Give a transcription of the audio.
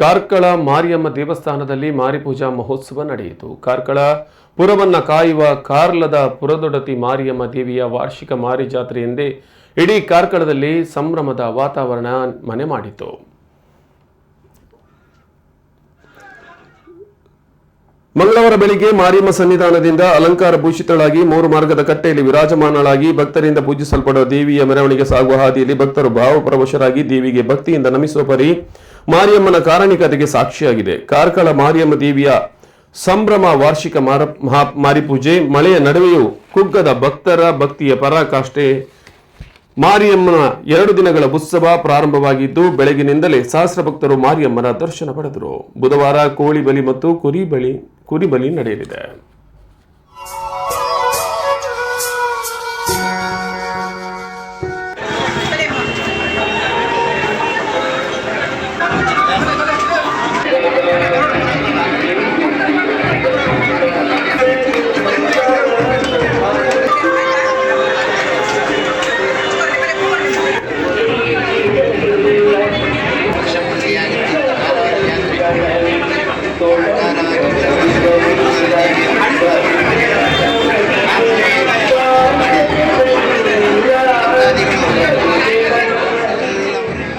ಕಾರ್ಕಳ ಮಾರಿಯಮ್ಮ ದೇವಸ್ಥಾನದಲ್ಲಿ ಮಾರಿಪೂಜಾ ಮಹೋತ್ಸವ ನಡೆಯಿತು. ಕಾರ್ಕಳ ಪುರವನ್ನ ಕಾಯುವ ಕಾರ್ಲದ ಪುರದೊಡತಿ ಮಾರಿಯಮ್ಮ ದೇವಿಯ ವಾರ್ಷಿಕ ಮಾರಿ ಜಾತ್ರೆ ಎಂದೇ ಇಡೀ ಕಾರ್ಕಳದಲ್ಲಿ ಸಂಭ್ರಮದ ವಾತಾವರಣ ಮನೆ ಮಾಡಿತು ಮಂಗಳವಾರ ಬೆಳಿಗ್ಗೆ ಮಾರಿಯಮ್ಮ ಸನ್ನಿಧಾನದಿಂದ ಅಲಂಕಾರ ಭೂಷಿತಳಾಗಿ ಮೂರು ಮಾರ್ಗದ ಕಟ್ಟೆಯಲ್ಲಿ ವಿರಾಜಮಾನಳಾಗಿ ಭಕ್ತರಿಂದ ಪೂಜಿಸಲ್ಪಡುವ ದೇವಿಯ ಮೆರವಣಿಗೆ ಸಾಗುವ ಹಾದಿಯಲ್ಲಿ ಭಕ್ತರು ಭಾವಪರವಶರಾಗಿ ದೇವಿಗೆ ಭಕ್ತಿಯಿಂದ ನಮಿಸುವ ಪರಿ ಮಾರಿಯಮ್ಮನ ಕಾರಣಿಕತೆಗೆ ಸಾಕ್ಷಿಯಾಗಿದೆ. ಕಾರ್ಕಳ ಮಾರಿಯಮ್ಮ ದೇವಿಯ ಸಂಭ್ರಮ ವಾರ್ಷಿಕ ಮಾರ, ಮಹಾ, ಮಾರಿಪೂಜೆ, ಮಳೆಯ ನಡುವೆಯೂ ಕುಗ್ಗದ ಭಕ್ತರ ಭಕ್ತಿಯ ಪರಾಕಾಷ್ಠೆ. ಮಾರಿಯಮ್ಮನ ಎರಡು ದಿನಗಳ ಉತ್ಸವ ಪ್ರಾರಂಭವಾಗಿದ್ದು, ಬೆಳಗಿನಿಂದಲೇ ಸಹಸ್ರ ಭಕ್ತರು ಮಾರಿಯಮ್ಮನ ದರ್ಶನ ಪಡೆದರು. ಬುಧವಾರ ಕೋಳಿ ಬಲಿ ಮತ್ತು ಕುರಿ ಬಲಿ ಕುರಿ ಬಲಿ ನಡೆಯಲಿದೆ.